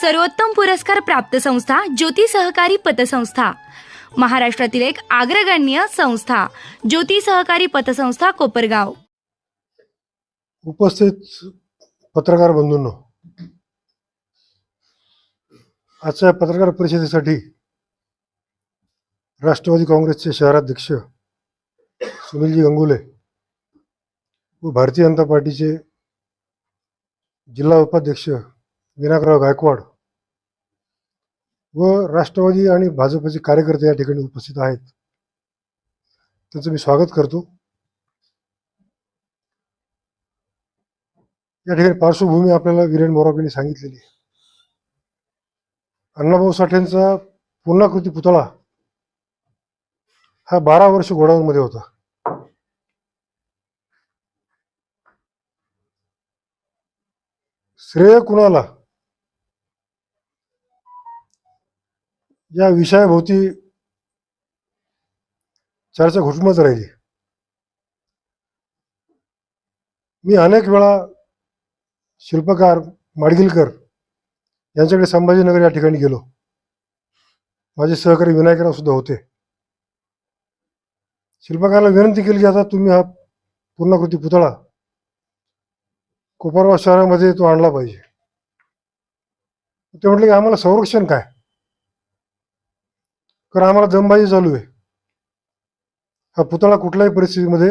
सर्वोत्तम पुरस्कार प्राप्त संस्था ज्योती सहकारी पतसंस्था. महाराष्ट्रातील एक अग्रगण्य संस्था ज्योती सहकारी पतसंस्था कोपरगाव. उपस्थित पत्रकार बंधूंनो आजच्या पत्रकार परिषदेसाठी राष्ट्रवादी काँग्रेसचे शहराध्यक्ष सुनीलजी गंगुले व भारतीय जनता पार्टीचे जिल्हा उपाध्यक्ष विनायकराव गायकवाड व राष्ट्रवादी आणि भाजपचे कार्यकर्ते या ठिकाणी उपस्थित आहेत. त्यांचं मी स्वागत करतो. या ठिकाणी पार्श्वभूमी आपल्याला विरेन मोराबींनी सांगितलेली अण्णाभाऊ साठेंचा पूर्णाकृती पुतळा हा बारा वर्ष गोडाऊनमध्ये होता. श्रेय कुणाला? या विषयाभोवती चर्चा घुटमत राहिली. मी अनेक वेळा शिल्पकार माडगिलकर यांच्याकडे संभाजीनगर या ठिकाणी गेलो. माझे सहकारी विनायकराव सुद्धा होते. शिल्पकाराला विनंती केली की आता तुम्ही हा पूर्णाकृती पुतळा कोपरगाव शहरामध्ये तो आणला पाहिजे. ते म्हटले की आम्हाला संरक्षण काय? कारण आम्हाला जमबाजी चालू आहे. हा पुतळा कुठल्याही परिस्थितीमध्ये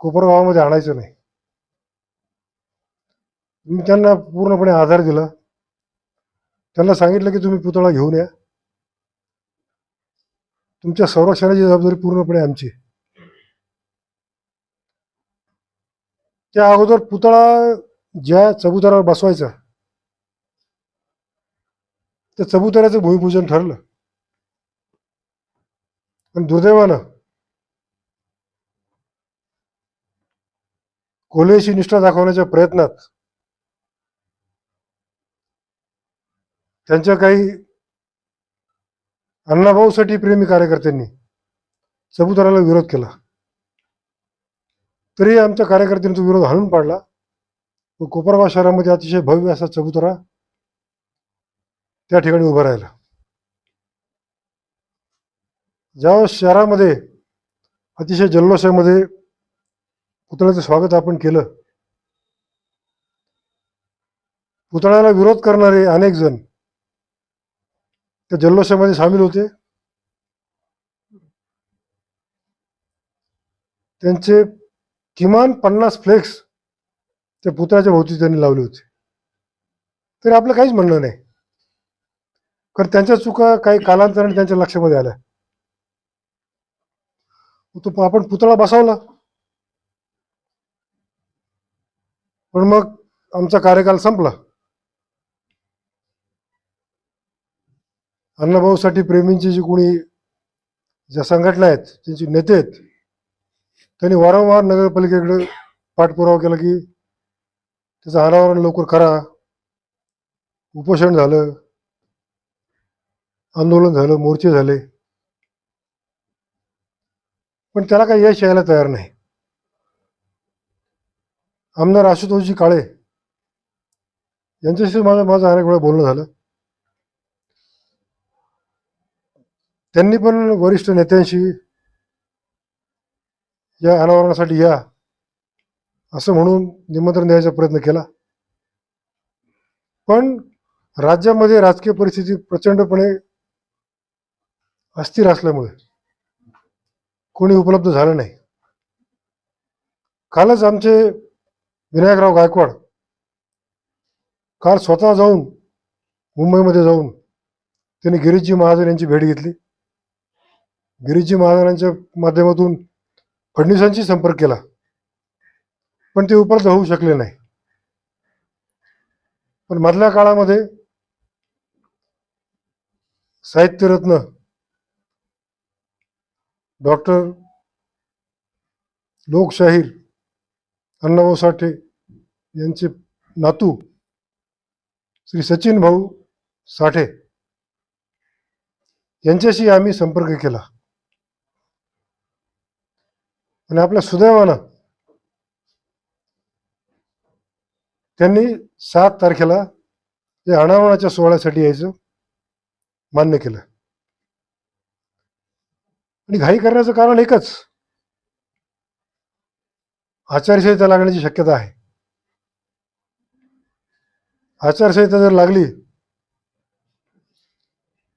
कोपरगावामध्ये आणायचा नाही. मी त्यांना पूर्णपणे आधार दिला. त्यांना सांगितलं की तुम्ही पुतळा घेऊन या. तुमच्या संरक्षणाची जबाबदारी पूर्णपणे आमची त्या अगोदर पुतळा ज्या चबुतऱ्यावर बसवायचा त्या चबुतऱ्याचं भूमिपूजन ठरलं. पण दुर्दैवानं कोलेशी निष्ठा दाखवण्याच्या प्रयत्नात त्यांच्या काही अण्णाभाऊसाठी प्रेमी कार्यकर्त्यांनी चबुतऱ्याला विरोध केला. तरी आमच्या कार्यकर्त्यांचा विरोध हाणून पाडला. व कोपरगाव शहरामध्ये अतिशय भव्य असा चबुतरा त्या ठिकाणी उभा राहिला. ज्या शहरामध्ये अतिशय जल्लोषामध्ये पुतळ्याचं स्वागत आपण केलं पुतळ्याला विरोध करणारे अनेक जण त्या जल्लोषामध्ये सामील होते. त्यांचे किमान पन्नास फ्लेक्स त्या पुतळ्याच्या भोवती त्यांनी लावले होते. तरी आपलं काहीच म्हणणं नाही. कारण त्यांच्या चुका काही कालांतराने त्यांच्या लक्षामध्ये आल्या. तो आपण पुतळा बसवला. पण मग आमचा कार्यकाल संपला. अण्णाभाऊसाठी प्रेमींची जी कोणी ज्या संघटना आहेत त्यांचे नेते आहेत त्यांनी वारंवार नगरपालिकेकडे पाठपुरावा केला की त्याचं अनावरण लवकर करा. उपोषण झालं. आंदोलन झालं मोर्चे झाले. पण त्याला काही यश यायला तयार नाही. आमदार आशुतोषजी काळे यांच्याशी माझं माझं अनेक वेळा बोलणं झालं. त्यांनी पण वरिष्ठ नेत्यांशी या अनावरणासाठी या असं म्हणून निमंत्रण द्यायचा प्रयत्न केला. पण राज्यामध्ये राजकीय परिस्थिती प्रचंडपणे अस्थिर असल्यामुळे कोणी उपलब्ध झालं नाही. कालच आमचे विनायकराव गायकवाड काल स्वतः जाऊन मुंबईमध्ये जाऊन त्यांनी गिरीशजी महाजन यांची भेट घेतली. गिरीशजी महाजनांच्या माध्यमातून फडणवीसांशी संपर्क केला. पण ते उपलब्ध होऊ शकले नाही. पण मधल्या काळामध्ये साहित्यरत्न डॉक्टर लोकशाहीर अण्णाभाऊ साठे यांचे नातू श्री सचिन भाऊ साठे यांच्याशी आम्ही संपर्क केला. आणि आपल्या सुदैवानं त्यांनी सात तारखेला ते अनावरणाच्या सोहळ्यासाठी यायचं मान्य केलं. आणि घाई करण्याचं कारण एकच. आचारसंहिता लागण्याची शक्यता आहे. आचारसंहिता जर लागली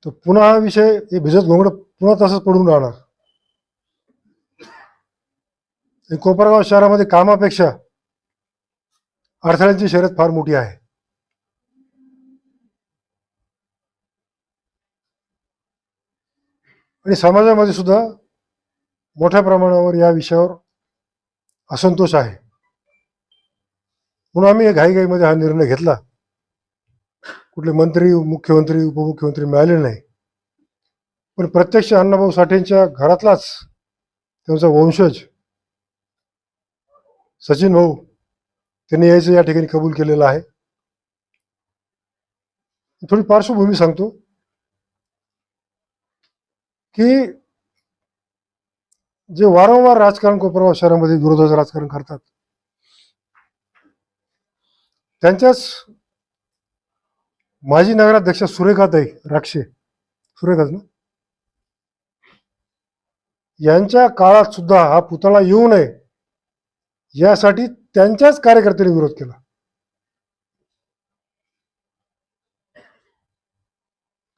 तर पुन्हा हा विषय हे भिजत घोंगड पुन्हा तसंच पडून राहणार. कोपरगाव शहरामध्ये कामापेक्षा अडथळ्यांची शर्यत फार मोठी आहे. आणि समाजामध्ये सुद्धा मोठ्या प्रमाणावर या विषयावर असंतोष आहे. म्हणून आम्ही घाईघाईमध्ये हा निर्णय घेतला. कुठले मंत्री मुख्यमंत्री उपमुख्यमंत्री मिळाले नाही. पण प्रत्यक्ष अण्णाभाऊ साठेंच्या घरातलाच त्यांचा वंशज सचिन भाऊ त्यांनी यायचं या ठिकाणी कबूल केलेलं आहे. थोडी पार्श्वभूमी सांगतो. की जे वारंवार राजकारण कोपरगाव शहरामध्ये विरोधाचं राजकारण करतात त्यांच्याच माजी नगराध्यक्ष आहे राक्षे सुरेखात ना? यांच्या काळात सुद्धा हा पुतळा येऊ नये यासाठी त्यांच्याच कार्यकर्त्यांनी विरोध केला.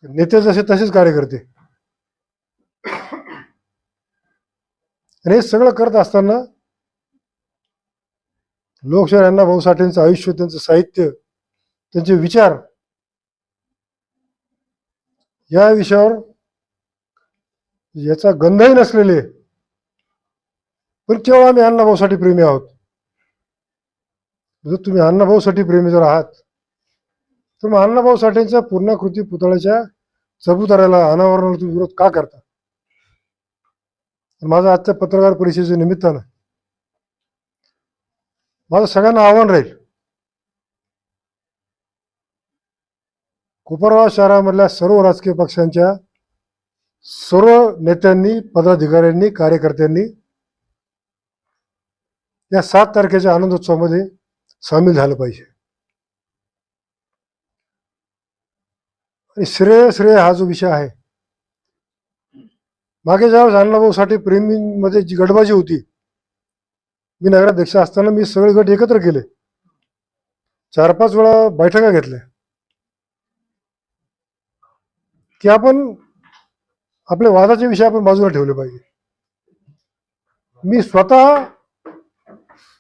नेते जसे तसेच कार्यकर्ते. आणि हे सगळं करत असताना लोकशाहीर अण्णा भाऊ साठेंचं आयुष्य त्यांचं साहित्य त्यांचे विचार या विषयावर याचा गंधही नसलेले. पण केवळ आम्ही अण्णाभाऊसाठी प्रेमी आहोत. जर तुम्ही अण्णाभाऊसाठी प्रेमी जर आहात तर मग अण्णाभाऊ साठेंच्या पूर्णाकृती पुतळ्याच्या चबुताऱ्याला अनावरणाला तुम्ही विरोध का करता? माझं आजच्या पत्रकार परिषदेच्या निमित्तानं माझं सगळ्यांना आव्हान राहील. कोपरगाव शहरामधल्या सर्व राजकीय पक्षांच्या सर्व नेत्यांनी पदाधिकाऱ्यांनी कार्यकर्त्यांनी या सात तारखेच्या आनंदोत्सवामध्ये सामील झालं पाहिजे. आणि श्रेय श्रेय हा जो विषय आहे मागे ज्यावेळेस अण्णाभाऊसाठी प्रेमींमध्ये जी गटबाजी होती मी नगराध्यक्ष असताना मी सगळे गट एकत्र केले. चार पाच वेळा बैठका घेतल्या. की आपण आपले वादाचे विषय आपण बाजूला ठेवले पाहिजे. मी स्वतः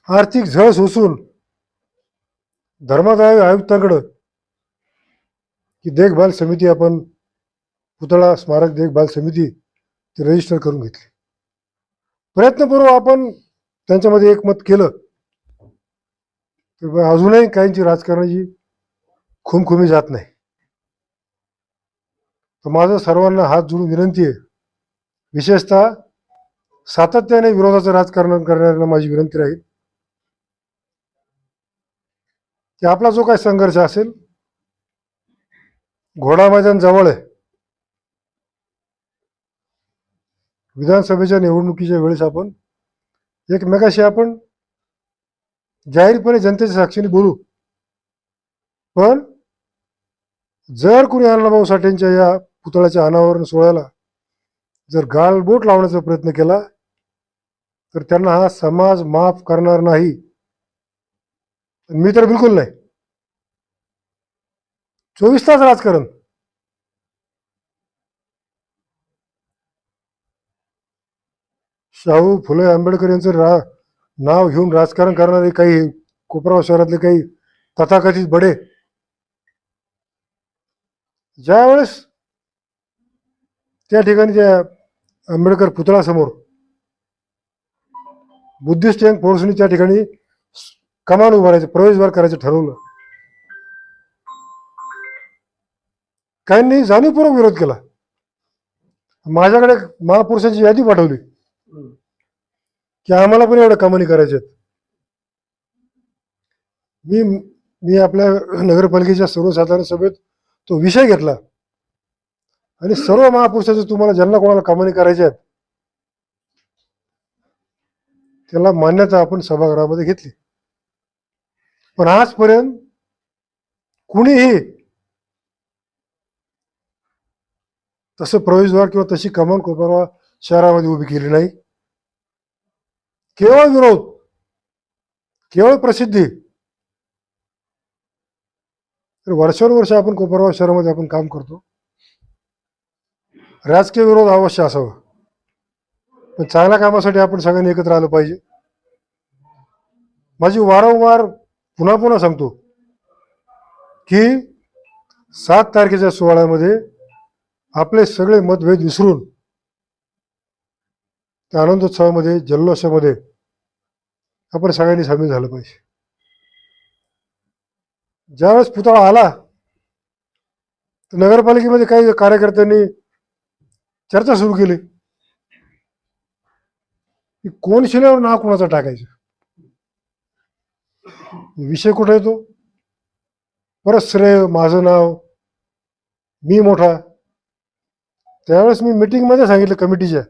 आर्थिक झळ सोसून धर्मादाय आयुक्तांकडं की देखभाल समिती आपण पुतळा स्मारक देखभाल समिती ती रजिस्टर करून घेतली. प्रयत्नपूर्वक आपण त्यांच्यामध्ये एकमत केलं. तर अजूनही काहींची राजकारणाची खुमखुमी जात नाही. तर माझं सर्वांना हात जोडून विनंती आहे. विशेषतः सातत्याने विरोधाचं राजकारण करणाऱ्यांना माझी विनंती राहील. की आपला जो काही संघर्ष असेल घोडा मैदान जवळ आहे. विधानसभेच्या निवडणुकीच्या वेळेस आपण एकमेकाशी आपण जाहीरपणे जनतेच्या साक्षीने बोलू. पण जर कुणी अण्णाभाऊ साठेंच्या या पुतळ्याच्या अनावरण सोहळ्याला जर गालबोट लावण्याचा प्रयत्न केला तर त्यांना हा समाज माफ करणार नाही. मी तर बिलकुल नाही. चोवीस तास राजकारण. शाहू फुले आंबेडकर यांचं रा नाव घेऊन राजकारण करणारे काही कोपराव शहरातले काही तथाकथित बडे ज्यावेळेस त्या ठिकाणी त्या आंबेडकर पुतळासमोर बुद्धिस्ट यंग फोर्सनी त्या ठिकाणी कमान उभारायचं प्रवेशद्वार करायचं ठरवलं. काहींनी जाणीवपूर्वक विरोध केला. माझ्याकडे महापुरुषांची यादी पाठवली. की आम्हाला पण एवढ्या कमानी करायचे मी मी आपल्या नगरपालिकेच्या सर्वसाधारण सभेत तो विषय घेतला. आणि सर्व महापुरुषाचे तुम्हाला ज्यांना कोणाला कमानी करायच्या आहेत त्याला मान्यता आपण सभागृहामध्ये घेतली. पण आजपर्यंत कुणीही तसं प्रवेशद्वार किंवा तशी कमान कोपरवा शहरामध्ये उभी केली नाही. केवळ विरोध केवळ प्रसिद्धी. तर वर्षानुवर्ष आपण कोपरगाव शहरामध्ये आपण काम करतो. राजकीय विरोध अवश्य असावा. पण चांगल्या कामासाठी आपण सगळ्यांनी एकत्र आलं पाहिजे. माझी वारंवार पुन्हा पुन्हा सांगतो की सात तारखेच्या सोहळ्यामध्ये आपले सगळे मतभेद विसरून त्या आनंदोत्सवामध्ये जल्लोषामध्ये आपण सगळ्यांनी सामील झालं पाहिजे. ज्यावेळेस पुतळा आला तर नगरपालिकेमध्ये काही कार्यकर्त्यांनी चर्चा सुरू केली. की कोण शिल्यावर नाव कोणाचा टाकायचं? विषय कुठे येतो? परत श्रेय माझं नाव मी मोठा. त्यावेळेस मी मीटिंगमध्ये सांगितलं कमिटीच्या.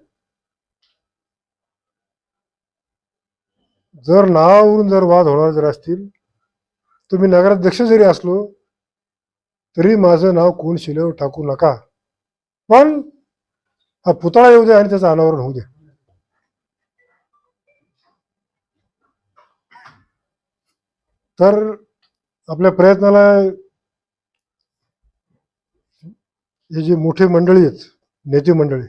जर नावावरून जर वाद होणार जर असतील तर मी नगराध्यक्ष जरी असलो तरी माझं नाव कोण शिलेवर टाकू नका. पण हा पुतळा येऊ दे आणि त्याचं अनावरण होऊ दे. तर आपल्या प्रयत्नाला हे जे मोठे मंडळी आहेत नेते मंडळी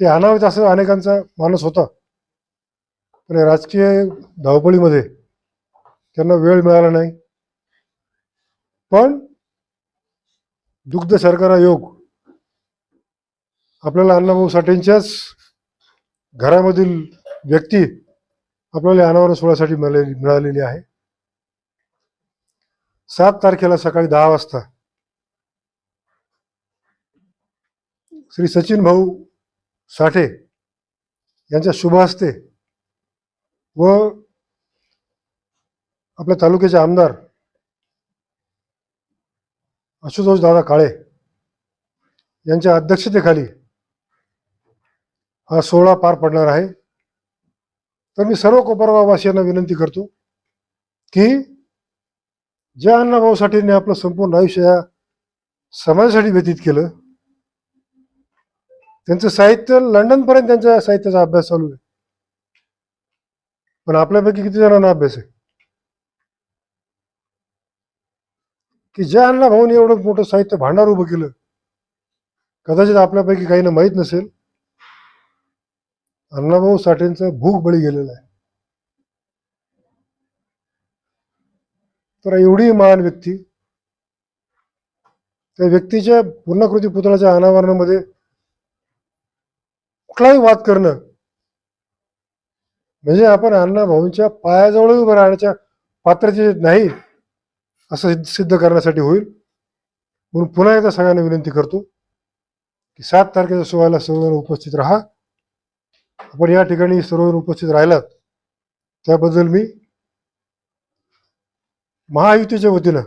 ते आणावेत असं अनेकांचा मानस होता. पण या राजकीय धावपळीमध्ये त्यांना वेळ मिळाला नाही. पण दुग्ध सरकार योग आपल्याला अण्णाभाऊ साठेंच्याच घरामधील व्यक्ती आपल्याला अनावरण सोहळ्यासाठी मिळालेली मिळालेली आहे. सात तारखेला सकाळी दहा वाजता श्री सचिन भाऊ साठे यांच्या शुभ हस्ते व आपल्या तालुक्याचे आमदार आशुतोष दादा काळे यांच्या अध्यक्षतेखाली हा सोहळा पार पडणार आहे. तर मी सर्व कोपरगाववासियांना विनंती करतो की ज्या अण्णाभाऊ साठेंनी आपलं संपूर्ण आयुष्य या समाजासाठी व्यतीत केलं त्यांचं साहित्य लंडनपर्यंत त्यांच्या साहित्याचा अभ्यास चालू आहे. पण आपल्यापैकी किती जणांना अभ्यास आहे? की ज्या अण्णा भाऊनी एवढं मोठं साहित्य भांडार उभं केलं कदाचित आपल्यापैकी काहींना माहीत नसेल अण्णाभाऊ साठेंचं भूक बळी गेलेलं आहे. तर एवढी महान व्यक्ती त्या व्यक्तीच्या पूर्णाकृती पुतळ्याच्या अनावरणामध्ये कुठलाही वाद करणं म्हणजे आपण अण्णा भाऊंच्या पायाजवळ उभं राहण्याच्या पात्राचे नाही असं सिद्ध- सिद्ध करण्यासाठी होईल. म्हणून पुन्हा एकदा सगळ्यांना विनंती करतो की सात तारखेच्या सोहळ्याला सर्वजण उपस्थित राहा. आपण या ठिकाणी सर्वजण उपस्थित राहिलात त्याबद्दल मी महायुतीच्या वतीनं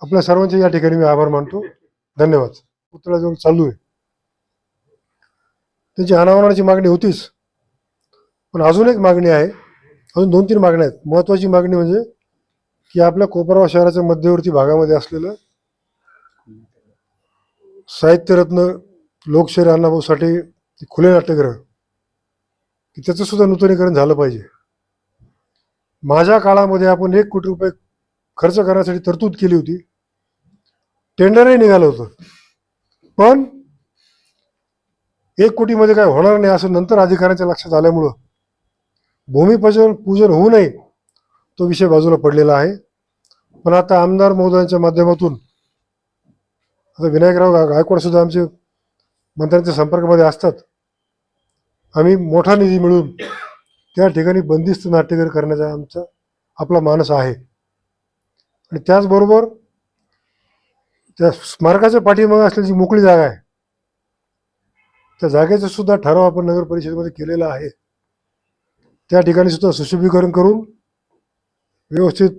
आपल्या सर्वांचे या ठिकाणी मी आभार मानतो. धन्यवाद. पुतळ्याजवळ चालू आहे. त्यांची अनावरणाची मागणी होतीच. पण अजून एक मागणी आहे. अजून दोन तीन मागण्या आहेत. महत्त्वाची मागणी म्हणजे की आपल्या कोपरगाव शहराच्या मध्यवर्ती भागामध्ये असलेलं साहित्यरत्न लोकशाहीर अण्णाभाऊ साठे ते खुले नाट्यग्रह की त्याचं सुद्धा नूतनीकरण झालं पाहिजे. माझ्या काळामध्ये आपण एक कोटी रुपये खर्च करण्यासाठी तरतूद केली होती. टेंडरही निघालं होतं. पण एक कोटीमध्ये काय होणार नाही असं नंतर अधिकाऱ्यांच्या लक्षात आल्यामुळं भूमिपूजन पूजन होऊ नये तो विषय बाजूला पडलेला आहे. पण आता आमदार महोदयांच्या माध्यमातून आता विनायकराव गायकवाडसुद्धा गायकवाड सुद्धा आमचे मंत्र्यांच्या संपर्कामध्ये असतात. आम्ही मोठा निधी मिळून त्या ठिकाणी बंदिस्त नाट्यगृह करण्याचा आमचा आपला मानस आहे. आणि त्याचबरोबर त्या स्मारकाच्या पाठीमागे असलेली जी मोकळी जागा आहे त्या जागेचा सुद्धा ठराव आपण नगर परिषदेमध्ये केलेला आहे. त्या ठिकाणी सुद्धा सुशोभीकरण करून व्यवस्थित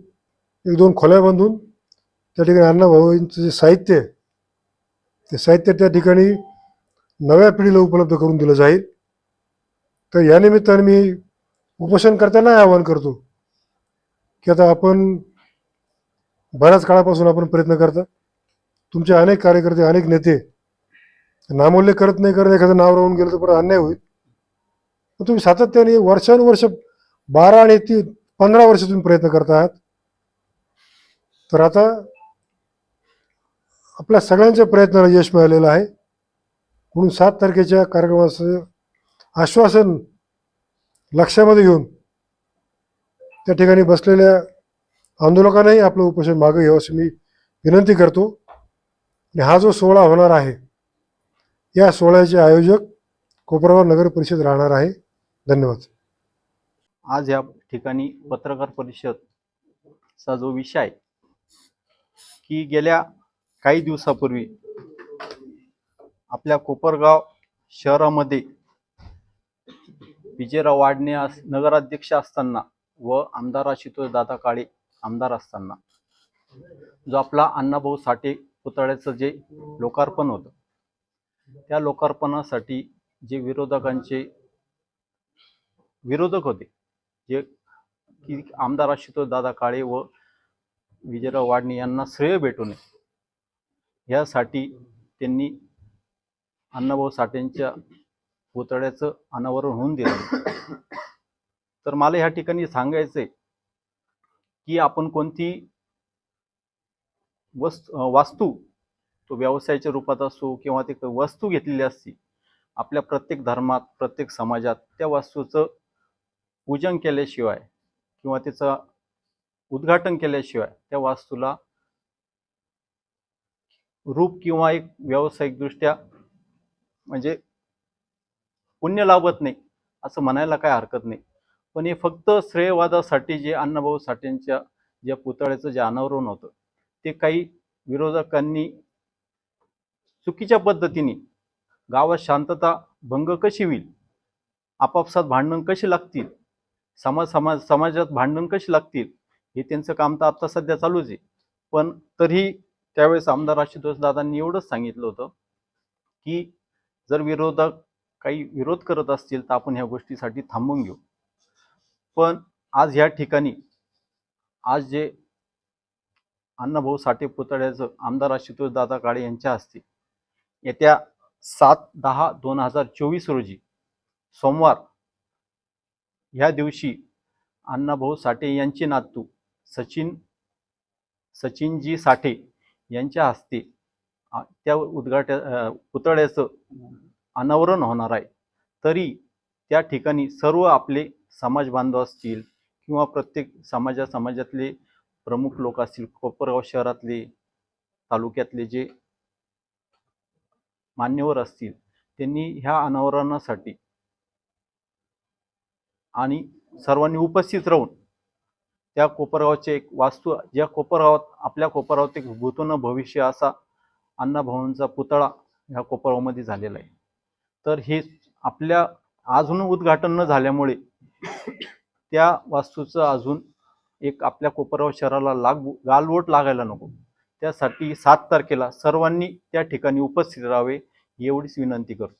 एक दोन खोल्या बांधून त्या ठिकाणी अण्णाभाऊंचं जे साहित्य आहे ते साहित्य त्या ठिकाणी नव्या पिढीला उपलब्ध करून दिलं जाईल. तर या निमित्ताने मी उपोषणकर्त्यांना आवाहन करतो की आता आपण बऱ्याच काळापासून आपण प्रयत्न करता. तुमचे अनेक कार्यकर्ते अनेक नेते नामोल्लेख करत नाही करत एखादं नाव राहून गेलं तर परत अन्याय होईल. तुम्ही सातत्याने वर्षानुवर्ष बारा आणि ती पंधरा वर्ष तुम्ही प्रयत्न करत आहात तर आता आपल्या सगळ्यांच्या प्रयत्नाला यश मिळालेलं आहे. म्हणून सात तारखेच्या कार्यक्रमाचं आश्वासन लक्षामध्ये घेऊन त्या ठिकाणी बसलेल्या आंदोलकांनाही आपलं उपोषण मागं घ्यावं अशी मी विनंती करतो. आणि हा जो सोहळा होणार आहे या सोहळ्याचे आयोजक कोपरगाव नगर परिषद राहणार आहे. धन्यवाद. आज या ठिकाणी पत्रकार परिषदचा जो विषय आहे की गेल्या काही दिवसापूर्वी आपल्या कोपरगाव शहरामध्ये विजयराव वाडणे नगराध्यक्ष असताना व आमदार आशुतोष दादा काळे आमदार असताना जो आपला अण्णाभाऊ साठे पुतळ्याचं जे लोकार्पण होतं त्या लोकार्पणासाठी जे विरोधकांचे विरोधक होते. जे की आमदार आशुतोष दादा काळे व विजयराव वाडणे यांना श्रेय भेटू नये. यासाठी त्यांनी अण्णाभाऊ साठेंच्या पुतळ्याचं अनावरण होऊन दिलं. तर मला ह्या ठिकाणी सांगायचं आहे की आपण कोणती वस्त वास्तू तो व्यवसायाच्या रूपात असो किंवा ते वस्तू घेतलेली असती आपल्या प्रत्येक धर्मात प्रत्येक समाजात त्या वास्तूचं पूजन केल्याशिवाय किंवा तिचं उद्घाटन केल्याशिवाय त्या वास्तूला रूप किंवा एक व्यावसायिकदृष्ट्या म्हणजे पुण्य लाभत नाही असं म्हणायला काय हरकत नाही. पण हे फक्त श्रेयवादासाठी जे अण्णाभाऊ साठेंच्या ज्या पुतळ्याचं जे अनावरण होतं ते काही विरोधकांनी चुकीच्या पद्धतीने गावात शांतता भंग कशी होईल आपापसात भांडण कशी लागतील समाज समाज समाजात भांडण कशी लागतील हे त्यांचं काम तर आता सध्या चालूच आहे. पण तरीही त्यावेळेस आमदार आशुतोष दादांनी एवढंच सांगितलं होतं की जर विरोधक काही विरोध करत असतील तर आपण ह्या गोष्टीसाठी थांबून घेऊ. पण आज ह्या ठिकाणी आज जे अण्णाभाऊ साठे पुतळ्याचं आमदार आशुतोष दादा काळे यांच्या हस्ते येत्या सात दहा दोन हजार चोवीस रोजी सोमवार ह्या दिवशी अण्णाभाऊ साठे यांचे नातू सचिन सचिनजी साठे यांच्या हस्ते त्या उद्घाट्या पुतळ्याचं अनावरण होणार आहे. तरी त्या ठिकाणी सर्व आपले समाज बांधव असतील किंवा प्रत्येक समाजा समाजातले प्रमुख लोक असतील कोपरगाव शहरातले तालुक्यातले जे मान्यवर असतील त्यांनी ह्या अनावरणासाठी आणि सर्वांनी उपस्थित राहून त्या कोपरगावचे एक वास्तू ज्या कोपरगावात आपल्या कोपरगावात एक भूतून भविष्य असा अण्णाभाऊंचा पुतळा ह्या कोपरगावमध्ये झालेला आहे. तर हे आपल्या अजून उद्घाटन न झाल्यामुळे त्या वास्तूचं अजून एक आपल्या कोपरगाव शहराला लाग गालबोट लागायला नको. त्यासाठी सात तारखेला सर्वांनी त्या ठिकाणी उपस्थित राहावे एवढीच विनंती करतो.